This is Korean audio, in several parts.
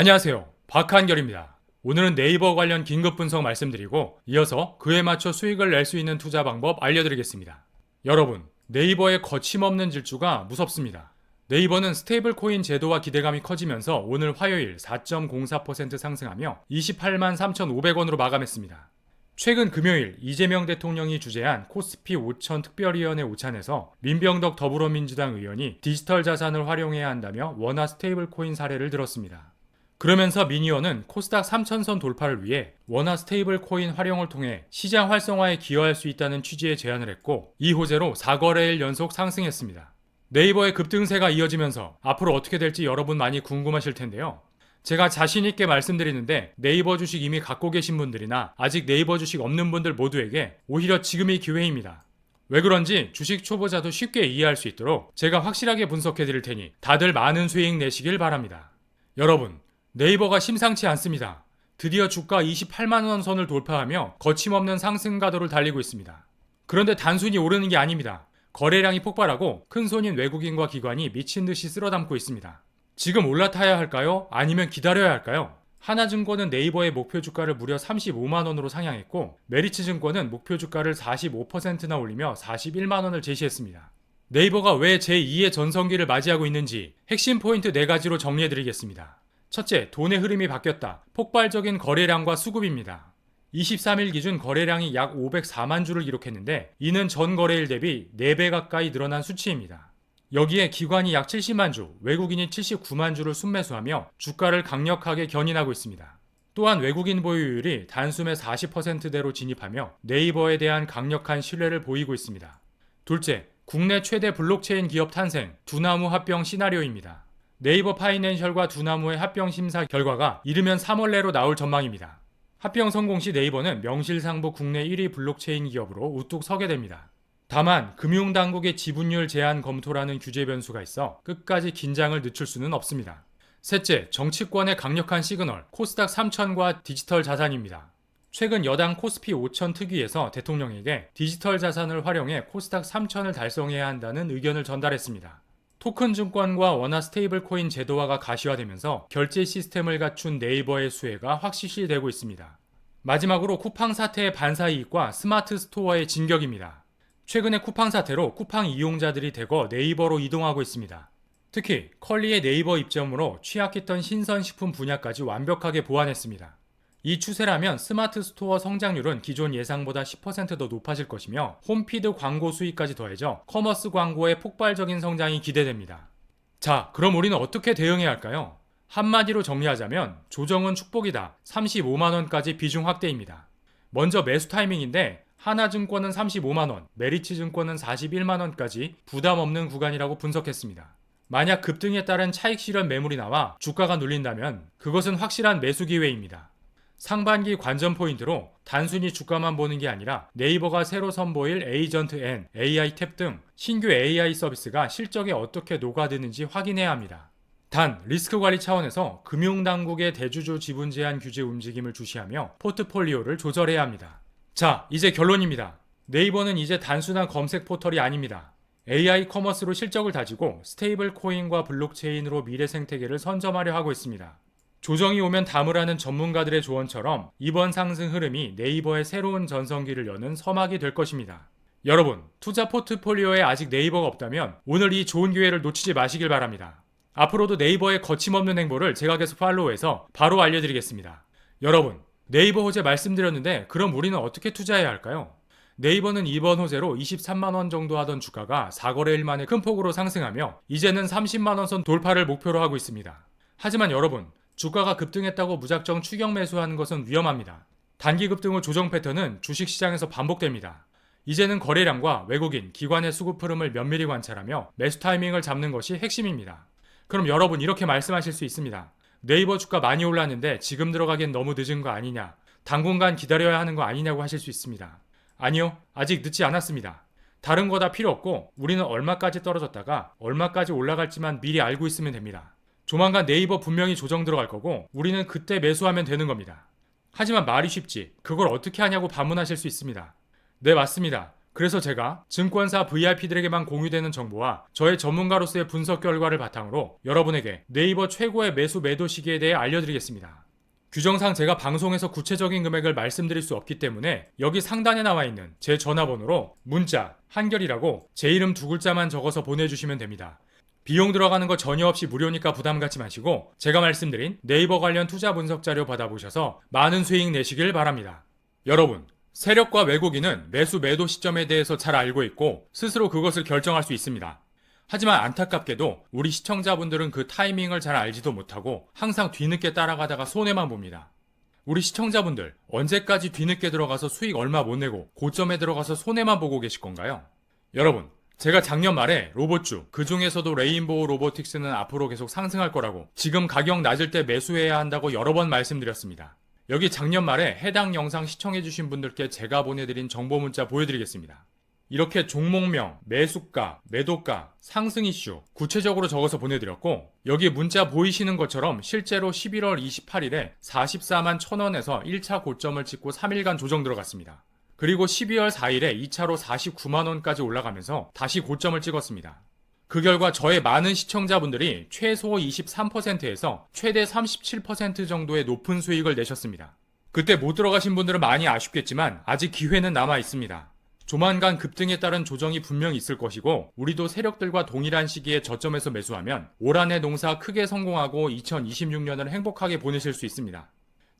안녕하세요. 박한결입니다. 오늘은 네이버 관련 긴급 분석 말씀드리고 이어서 그에 맞춰 수익을 낼 수 있는 투자 방법 알려드리겠습니다. 여러분, 네이버의 거침없는 질주가 무섭습니다. 네이버는 스테이블 코인 제도와 기대감이 커지면서 오늘 화요일 4.04% 상승하며 28만 3,500원으로 마감했습니다. 최근 금요일 이재명 대통령이 주재한 코스피 5천 특별위원회 오찬에서 민병덕 더불어민주당 의원이 디지털 자산을 활용해야 한다며 원화 스테이블 코인 사례를 들었습니다. 그러면서 민 의원은 코스닥 3천선 돌파를 위해 원화 스테이블 코인 활용을 통해 시장 활성화에 기여할 수 있다는 취지의 제안을 했고 이 호재로 4거래일 연속 상승했습니다. 네이버의 급등세가 이어지면서 앞으로 어떻게 될지 여러분 많이 궁금하실 텐데요. 제가 자신있게 말씀드리는데 네이버 주식 이미 갖고 계신 분들이나 아직 네이버 주식 없는 분들 모두에게 오히려 지금이 기회입니다. 왜 그런지 주식 초보자도 쉽게 이해할 수 있도록 제가 확실하게 분석해 드릴 테니 다들 많은 수익 내시길 바랍니다. 여러분, 네이버가 심상치 않습니다. 드디어 주가 28만원 선을 돌파하며 거침없는 상승 가도를 달리고 있습니다. 그런데 단순히 오르는 게 아닙니다. 거래량이 폭발하고 큰 손인 외국인과 기관이 미친 듯이 쓸어 담고 있습니다. 지금 올라타야 할까요? 아니면 기다려야 할까요? 하나증권은 네이버의 목표 주가를 무려 35만 원으로 상향했고 메리츠 증권은 목표 주가를 45%나 올리며 41만 원을 제시했습니다. 네이버가 왜 제2의 전성기를 맞이하고 있는지 핵심 포인트 4가지로 정리해 드리겠습니다. 첫째, 돈의 흐름이 바뀌었다. 폭발적인 거래량과 수급입니다. 23일 기준 거래량이 약 504만 주를 기록했는데 이는 전 거래일 대비 4배 가까이 늘어난 수치입니다. 여기에 기관이 약 70만 주, 외국인이 79만 주를 순매수하며 주가를 강력하게 견인하고 있습니다. 또한 외국인 보유율이 단숨에 40%대로 진입하며 네이버에 대한 강력한 신뢰를 보이고 있습니다. 둘째, 국내 최대 블록체인 기업 탄생, 두나무 합병 시나리오입니다. 네이버 파이낸셜과 두나무의 합병 심사 결과가 이르면 3월 내로 나올 전망입니다. 합병 성공 시 네이버는 명실상부 국내 1위 블록체인 기업으로 우뚝 서게 됩니다. 다만 금융당국의 지분율 제한 검토라는 규제 변수가 있어 끝까지 긴장을 늦출 수는 없습니다. 셋째, 정치권의 강력한 시그널, 코스닥 3천과 디지털 자산입니다. 최근 여당 코스피 5천 특위에서 대통령에게 디지털 자산을 활용해 코스닥 3천을 달성해야 한다는 의견을 전달했습니다. 토큰 증권과 원화 스테이블 코인 제도화가 가시화되면서 결제 시스템을 갖춘 네이버의 수혜가 확실시 되고 있습니다. 마지막으로 쿠팡 사태의 반사 이익과 스마트 스토어의 진격입니다. 최근의 쿠팡 사태로 쿠팡 이용자들이 대거 네이버로 이동하고 있습니다. 특히 컬리의 네이버 입점으로 취약했던 신선식품 분야까지 완벽하게 보완했습니다. 이 추세라면 스마트 스토어 성장률은 기존 예상보다 10%더 높아질 것이며 홈피드 광고 수익까지 더해져 커머스 광고의 폭발적인 성장이 기대됩니다. 자, 그럼 우리는 어떻게 대응해야 할까요? 한마디로 정리하자면 조정은 축복이다. 35만원까지 비중 확대입니다. 먼저 매수 타이밍인데 하나증권은 35만원, 메리츠증권은 41만원까지 부담 없는 구간이라고 분석했습니다. 만약 급등에 따른 차익 실현 매물이 나와 주가가 눌린다면 그것은 확실한 매수 기회입니다. 상반기 관전 포인트로 단순히 주가만 보는 게 아니라 네이버가 새로 선보일 에이전트 N, AI 탭 등 신규 AI 서비스가 실적에 어떻게 녹아드는지 확인해야 합니다. 단, 리스크 관리 차원에서 금융당국의 대주주 지분 제한 규제 움직임을 주시하며 포트폴리오를 조절해야 합니다. 자, 이제 결론입니다. 네이버는 이제 단순한 검색 포털이 아닙니다. AI 커머스로 실적을 다지고 스테이블 코인과 블록체인으로 미래 생태계를 선점하려 하고 있습니다. 조정이 오면 다무라는 전문가들의 조언처럼 이번 상승 흐름이 네이버의 새로운 전성기를 여는 서막이 될 것입니다. 여러분, 투자 포트폴리오에 아직 네이버가 없다면 오늘 이 좋은 기회를 놓치지 마시길 바랍니다. 앞으로도 네이버의 거침없는 행보를 제가 계속 팔로우해서 바로 알려드리겠습니다. 여러분, 네이버 호재 말씀드렸는데 그럼 우리는 어떻게 투자해야 할까요? 네이버는 이번 호재로 23만원 정도 하던 주가가 4거래일 만에 큰 폭으로 상승하며 이제는 30만원 선 돌파를 목표로 하고 있습니다. 하지만 여러분, 주가가 급등했다고 무작정 추격 매수하는 것은 위험합니다. 단기 급등 후 조정 패턴은 주식시장에서 반복됩니다. 이제는 거래량과 외국인, 기관의 수급 흐름을 면밀히 관찰하며 매수 타이밍을 잡는 것이 핵심입니다. 그럼 여러분 이렇게 말씀하실 수 있습니다. 네이버 주가 많이 올랐는데 지금 들어가기엔 너무 늦은 거 아니냐? 당분간 기다려야 하는 거 아니냐고 하실 수 있습니다. 아니요, 아직 늦지 않았습니다. 다른 거 다 필요 없고 우리는 얼마까지 떨어졌다가 얼마까지 올라갈지만 미리 알고 있으면 됩니다. 조만간 네이버 분명히 조정 들어갈 거고 우리는 그때 매수하면 되는 겁니다. 하지만 말이 쉽지 그걸 어떻게 하냐고 반문하실 수 있습니다. 네 맞습니다. 그래서 제가 증권사 VIP들에게만 공유되는 정보와 저의 전문가로서의 분석 결과를 바탕으로 여러분에게 네이버 최고의 매수 매도 시기에 대해 알려드리겠습니다. 규정상 제가 방송에서 구체적인 금액을 말씀드릴 수 없기 때문에 여기 상단에 나와 있는 제 전화번호로 문자 한결이라고 제 이름 두 글자만 적어서 보내주시면 됩니다. 비용 들어가는 거 전혀 없이 무료니까 부담 갖지 마시고 제가 말씀드린 네이버 관련 투자 분석 자료 받아보셔서 많은 수익 내시길 바랍니다. 여러분, 세력과 외국인은 매수 매도 시점에 대해서 잘 알고 있고 스스로 그것을 결정할 수 있습니다. 하지만 안타깝게도 우리 시청자분들은 그 타이밍을 잘 알지도 못하고 항상 뒤늦게 따라가다가 손해만 봅니다. 우리 시청자분들 언제까지 뒤늦게 들어가서 수익 얼마 못 내고 고점에 들어가서 손해만 보고 계실 건가요? 여러분, 제가 작년 말에 로봇주, 그 중에서도 레인보우 로보틱스는 앞으로 계속 상승할 거라고 지금 가격 낮을 때 매수해야 한다고 여러 번 말씀드렸습니다. 여기 작년 말에 해당 영상 시청해주신 분들께 제가 보내드린 정보 문자 보여드리겠습니다. 이렇게 종목명, 매수가, 매도가, 상승 이슈 구체적으로 적어서 보내드렸고 여기 문자 보이시는 것처럼 실제로 11월 28일에 44만 1000원에서 1차 고점을 찍고 3일간 조정 들어갔습니다. 그리고 12월 4일에 2차로 49만원까지 올라가면서 다시 고점을 찍었습니다. 그 결과 저의 많은 시청자분들이 최소 23%에서 최대 37% 정도의 높은 수익을 내셨습니다. 그때 못 들어가신 분들은 많이 아쉽겠지만 아직 기회는 남아 있습니다. 조만간 급등에 따른 조정이 분명 있을 것이고 우리도 세력들과 동일한 시기에 저점에서 매수하면 올 한해 농사 크게 성공하고 2026년을 행복하게 보내실 수 있습니다.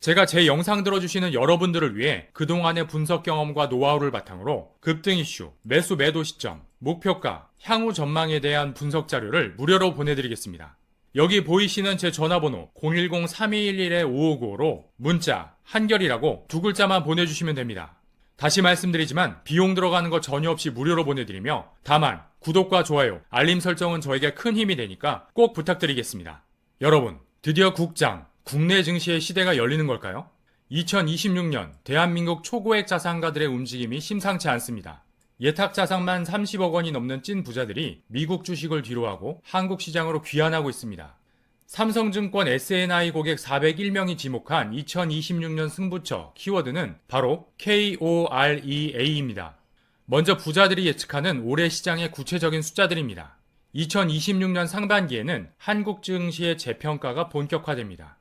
제가 제 영상 들어주시는 여러분들을 위해 그동안의 분석 경험과 노하우를 바탕으로 급등 이슈, 매수 매도 시점, 목표가, 향후 전망에 대한 분석 자료를 무료로 보내드리겠습니다. 여기 보이시는 제 전화번호 010-3211-5595로 문자 한결이라고 두 글자만 보내주시면 됩니다. 다시 말씀드리지만 비용 들어가는 거 전혀 없이 무료로 보내드리며 다만 구독과 좋아요, 알림 설정은 저에게 큰 힘이 되니까 꼭 부탁드리겠습니다. 여러분, 드디어 국장, 국내 증시의 시대가 열리는 걸까요? 2026년 대한민국 초고액 자산가들의 움직임이 심상치 않습니다. 예탁 자산만 30억 원이 넘는 찐 부자들이 미국 주식을 뒤로하고 한국 시장으로 귀환하고 있습니다. 삼성증권 SNI 고객 401명이 지목한 2026년 승부처 키워드는 바로 KOREA입니다. 먼저 부자들이 예측하는 올해 시장의 구체적인 숫자들입니다. 2026년 상반기에는 한국 증시의 재평가가 본격화됩니다.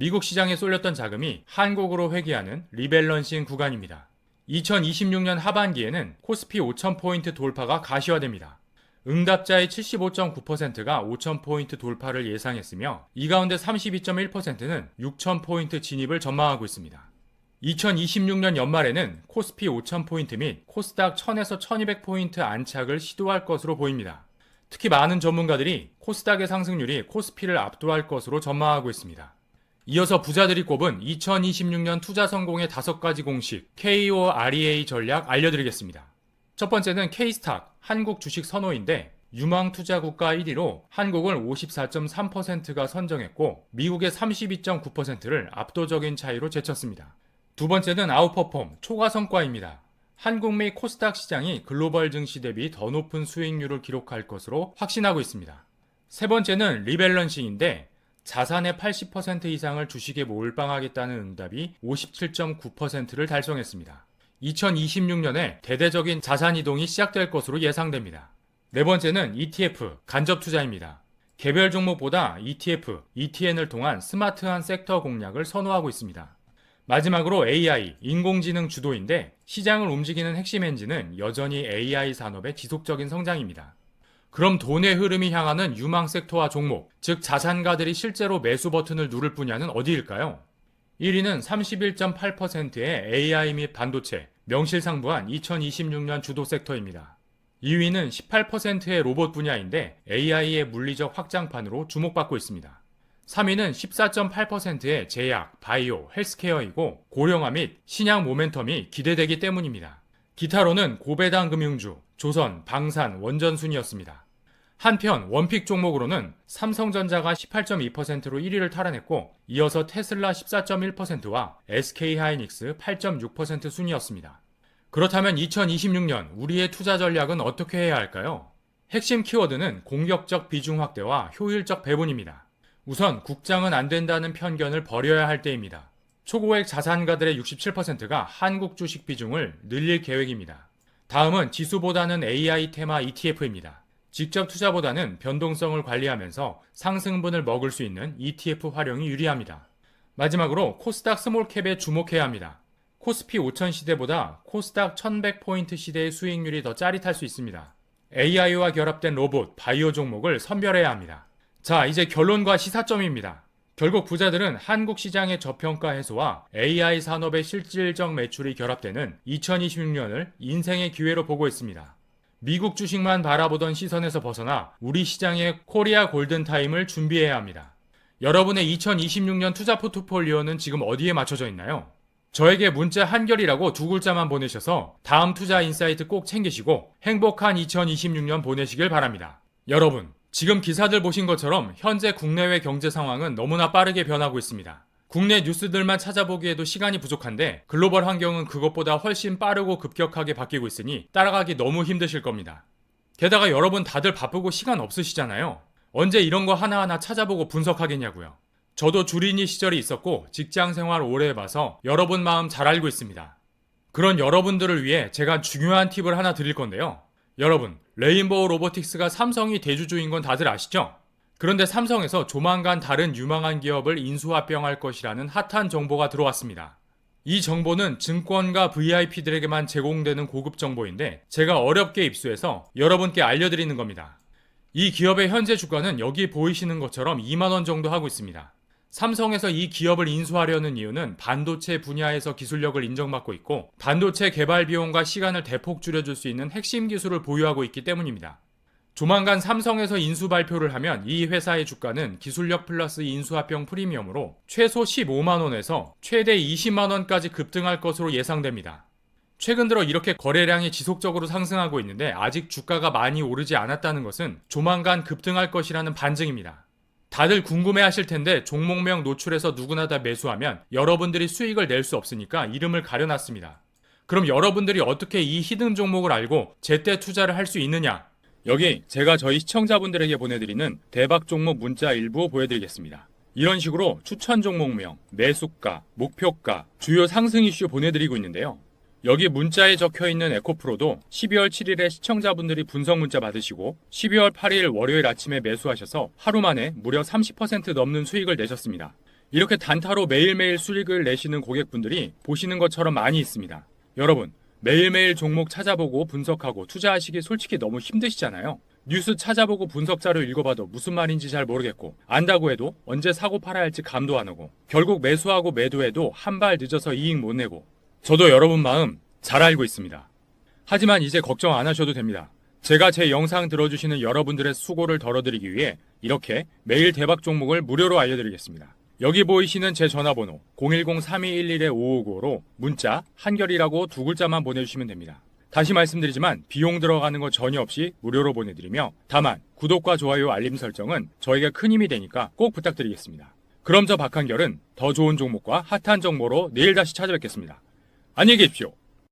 미국 시장에 쏠렸던 자금이 한국으로 회귀하는 리밸런싱 구간입니다. 2026년 하반기에는 코스피 5,000포인트 돌파가 가시화됩니다. 응답자의 75.9%가 5,000포인트 돌파를 예상했으며 이 가운데 32.1%는 6,000포인트 진입을 전망하고 있습니다. 2026년 연말에는 코스피 5,000포인트 및 코스닥 1,000에서 1,200포인트 안착을 시도할 것으로 보입니다. 특히 많은 전문가들이 코스닥의 상승률이 코스피를 압도할 것으로 전망하고 있습니다. 이어서 부자들이 꼽은 2026년 투자 성공의 다섯 가지 공식 KOREA 전략 알려드리겠습니다. 첫 번째는 K스탁 한국 주식 선호인데 유망 투자 국가 1위로 한국을 54.3%가 선정했고 미국의 32.9%를 압도적인 차이로 제쳤습니다. 두 번째는 아웃퍼폼 초과 성과입니다. 한국 및 코스닥 시장이 글로벌 증시 대비 더 높은 수익률을 기록할 것으로 확신하고 있습니다. 세 번째는 리밸런싱인데 자산의 80% 이상을 주식에 몰빵하겠다는 응답이 57.9%를 달성했습니다. 2026년에 대대적인 자산 이동이 시작될 것으로 예상됩니다. 네 번째는 ETF, 간접 투자입니다. 개별 종목보다 ETF, ETN을 통한 스마트한 섹터 공략을 선호하고 있습니다. 마지막으로 AI, 인공지능 주도인데 시장을 움직이는 핵심 엔진은 여전히 AI 산업의 지속적인 성장입니다. 그럼 돈의 흐름이 향하는 유망 섹터와 종목, 즉 자산가들이 실제로 매수 버튼을 누를 분야는 어디일까요? 1위는 31.8%의 AI 및 반도체, 명실상부한 2026년 주도 섹터입니다. 2위는 18%의 로봇 분야인데 AI의 물리적 확장판으로 주목받고 있습니다. 3위는 14.8%의 제약, 바이오, 헬스케어이고 고령화 및 신약 모멘텀이 기대되기 때문입니다. 기타로는 고배당 금융주, 조선, 방산, 원전 순이었습니다. 한편 원픽 종목으로는 삼성전자가 18.2%로 1위를 탈환했고 이어서 테슬라 14.1%와 SK하이닉스 8.6% 순이었습니다. 그렇다면 2026년 우리의 투자 전략은 어떻게 해야 할까요? 핵심 키워드는 공격적 비중 확대와 효율적 배분입니다. 우선 국장은 안 된다는 편견을 버려야 할 때입니다. 초고액 자산가들의 67%가 한국 주식 비중을 늘릴 계획입니다. 다음은 지수보다는 AI 테마 ETF입니다. 직접 투자보다는 변동성을 관리하면서 상승분을 먹을 수 있는 ETF 활용이 유리합니다. 마지막으로 코스닥 스몰캡에 주목해야 합니다. 코스피 5000 시대보다 코스닥 1100포인트 시대의 수익률이 더 짜릿할 수 있습니다. AI와 결합된 로봇, 바이오 종목을 선별해야 합니다. 자, 이제 결론과 시사점입니다. 결국 부자들은 한국 시장의 저평가 해소와 AI 산업의 실질적 매출이 결합되는 2026년을 인생의 기회로 보고 있습니다. 미국 주식만 바라보던 시선에서 벗어나 우리 시장의 코리아 골든타임을 준비해야 합니다. 여러분의 2026년 투자 포트폴리오는 지금 어디에 맞춰져 있나요? 저에게 문자 한결이라고 두 글자만 보내셔서 다음 투자 인사이트 꼭 챙기시고 행복한 2026년 보내시길 바랍니다. 여러분, 지금 기사들 보신 것처럼 현재 국내외 경제 상황은 너무나 빠르게 변하고 있습니다. 국내 뉴스들만 찾아보기에도 시간이 부족한데 글로벌 환경은 그것보다 훨씬 빠르고 급격하게 바뀌고 있으니 따라가기 너무 힘드실 겁니다. 게다가 여러분 다들 바쁘고 시간 없으시잖아요. 언제 이런 거 하나하나 찾아보고 분석하겠냐고요. 저도 주린이 시절이 있었고 직장 생활 오래 해봐서 여러분 마음 잘 알고 있습니다. 그런 여러분들을 위해 제가 중요한 팁을 하나 드릴 건데요. 여러분, 레인보우 로보틱스가 삼성이 대주주인 건 다들 아시죠? 그런데 삼성에서 조만간 다른 유망한 기업을 인수합병할 것이라는 핫한 정보가 들어왔습니다. 이 정보는 증권가 VIP들에게만 제공되는 고급 정보인데 제가 어렵게 입수해서 여러분께 알려드리는 겁니다. 이 기업의 현재 주가는 여기 보이시는 것처럼 2만원 정도 하고 있습니다. 삼성에서 이 기업을 인수하려는 이유는 반도체 분야에서 기술력을 인정받고 있고 반도체 개발 비용과 시간을 대폭 줄여줄 수 있는 핵심 기술을 보유하고 있기 때문입니다. 조만간 삼성에서 인수 발표를 하면 이 회사의 주가는 기술력 플러스 인수합병 프리미엄으로 최소 15만원에서 최대 20만원까지 급등할 것으로 예상됩니다. 최근 들어 이렇게 거래량이 지속적으로 상승하고 있는데 아직 주가가 많이 오르지 않았다는 것은 조만간 급등할 것이라는 반증입니다. 다들 궁금해 하실 텐데 종목명 노출해서 누구나 다 매수하면 여러분들이 수익을 낼 수 없으니까 이름을 가려놨습니다. 그럼 여러분들이 어떻게 이 히든 종목을 알고 제때 투자를 할 수 있느냐? 여기 제가 저희 시청자분들에게 보내드리는 대박 종목 문자 일부 보여드리겠습니다. 이런 식으로 추천 종목명, 매수가, 목표가, 주요 상승 이슈 보내드리고 있는데요. 여기 문자에 적혀 있는 에코프로도 12월 7일에 시청자분들이 분석 문자 받으시고 12월 8일 월요일 아침에 매수하셔서 하루 만에 무려 30% 넘는 수익을 내셨습니다. 이렇게 단타로 매일매일 수익을 내시는 고객분들이 보시는 것처럼 많이 있습니다. 여러분, 매일매일 종목 찾아보고 분석하고 투자하시기 솔직히 너무 힘드시잖아요. 뉴스 찾아보고 분석 자료 읽어봐도 무슨 말인지 잘 모르겠고 안다고 해도 언제 사고 팔아야 할지 감도 안 오고 결국 매수하고 매도해도 한 발 늦어서 이익 못 내고 저도 여러분 마음 잘 알고 있습니다. 하지만 이제 걱정 안 하셔도 됩니다. 제가 제 영상 들어주시는 여러분들의 수고를 덜어드리기 위해 이렇게 매일 대박 종목을 무료로 알려드리겠습니다. 여기 보이시는 제 전화번호 010-3211-5555로 문자 한결이라고 두 글자만 보내주시면 됩니다. 다시 말씀드리지만 비용 들어가는 거 전혀 없이 무료로 보내드리며 다만 구독과 좋아요 알림 설정은 저에게 큰 힘이 되니까 꼭 부탁드리겠습니다. 그럼 저 박한결은 더 좋은 종목과 핫한 정보로 내일 다시 찾아뵙겠습니다. 안녕히 계십시오.